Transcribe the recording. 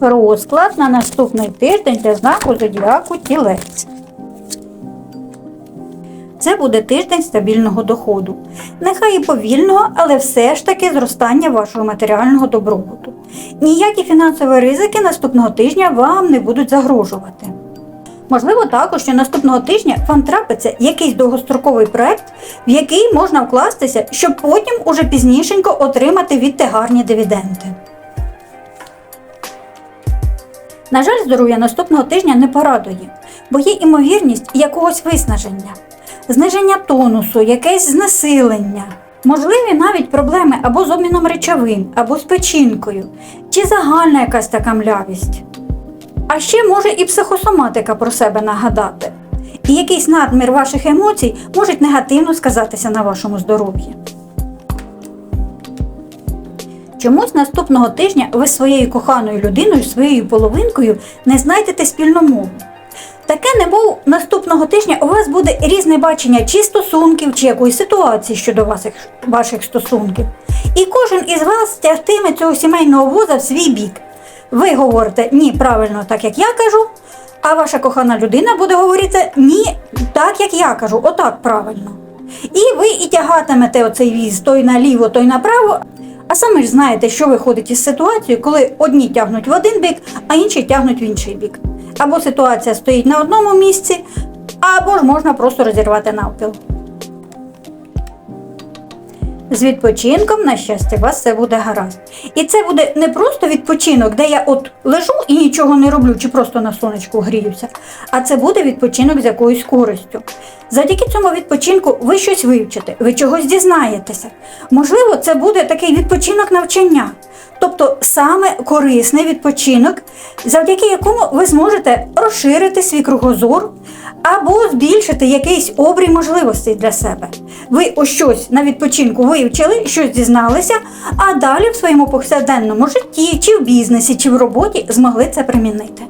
Розклад на наступний тиждень для знаку зодіаку тілець. Це буде тиждень стабільного доходу. Нехай і повільного, але все ж таки зростання вашого матеріального добробуту. Ніякі фінансові ризики наступного тижня вам не будуть загрожувати. Можливо, також, що наступного тижня вам трапиться якийсь довгостроковий проект, в який можна вкластися, щоб потім уже пізнішенько отримати відти гарні дивіденди. На жаль, здоров'я наступного тижня не порадує, бо є імовірність якогось виснаження, зниження тонусу, якесь знесилення. Можливі навіть проблеми або з обміном речовин, або з печінкою, чи загальна якась така млявість. А ще може і психосоматика про себе нагадати. І якийсь надмір ваших емоцій може негативно сказатися на вашому здоров'ї. Чомусь наступного тижня ви своєю коханою людиною, своєю половинкою не знайдете спільну мову. Таке немов наступного тижня у вас буде різне бачення чи стосунків, чи якоїсь ситуації щодо ваших, ваших стосунків. І кожен із вас тягтиме цього сімейного воза в свій бік. Ви говорите ні, правильно, так як я кажу, а ваша кохана людина буде говорити ні, так як я кажу, отак правильно. І ви і тягатимете оцей віз той наліво, той направо. А самі ж знаєте, що виходить із ситуації, коли одні тягнуть в один бік, а інші тягнуть в інший бік. Або ситуація стоїть на одному місці, або ж можна просто розірвати навпіл. З відпочинком, на щастя, у вас все буде гаразд. І це буде не просто відпочинок, де я от лежу і нічого не роблю, чи просто на сонечку гріюся, а це буде відпочинок з якоюсь користю. Завдяки цьому відпочинку ви щось вивчите, ви чогось дізнаєтеся. Можливо, це буде такий відпочинок навчання, тобто саме корисний відпочинок, завдяки якому ви зможете розширити свій кругозор або збільшити якийсь обрій можливостей для себе. Ви ось щось на відпочинку вивчили, щось дізналися, а далі в своєму повсякденному житті, чи в бізнесі, чи в роботі змогли це примінити.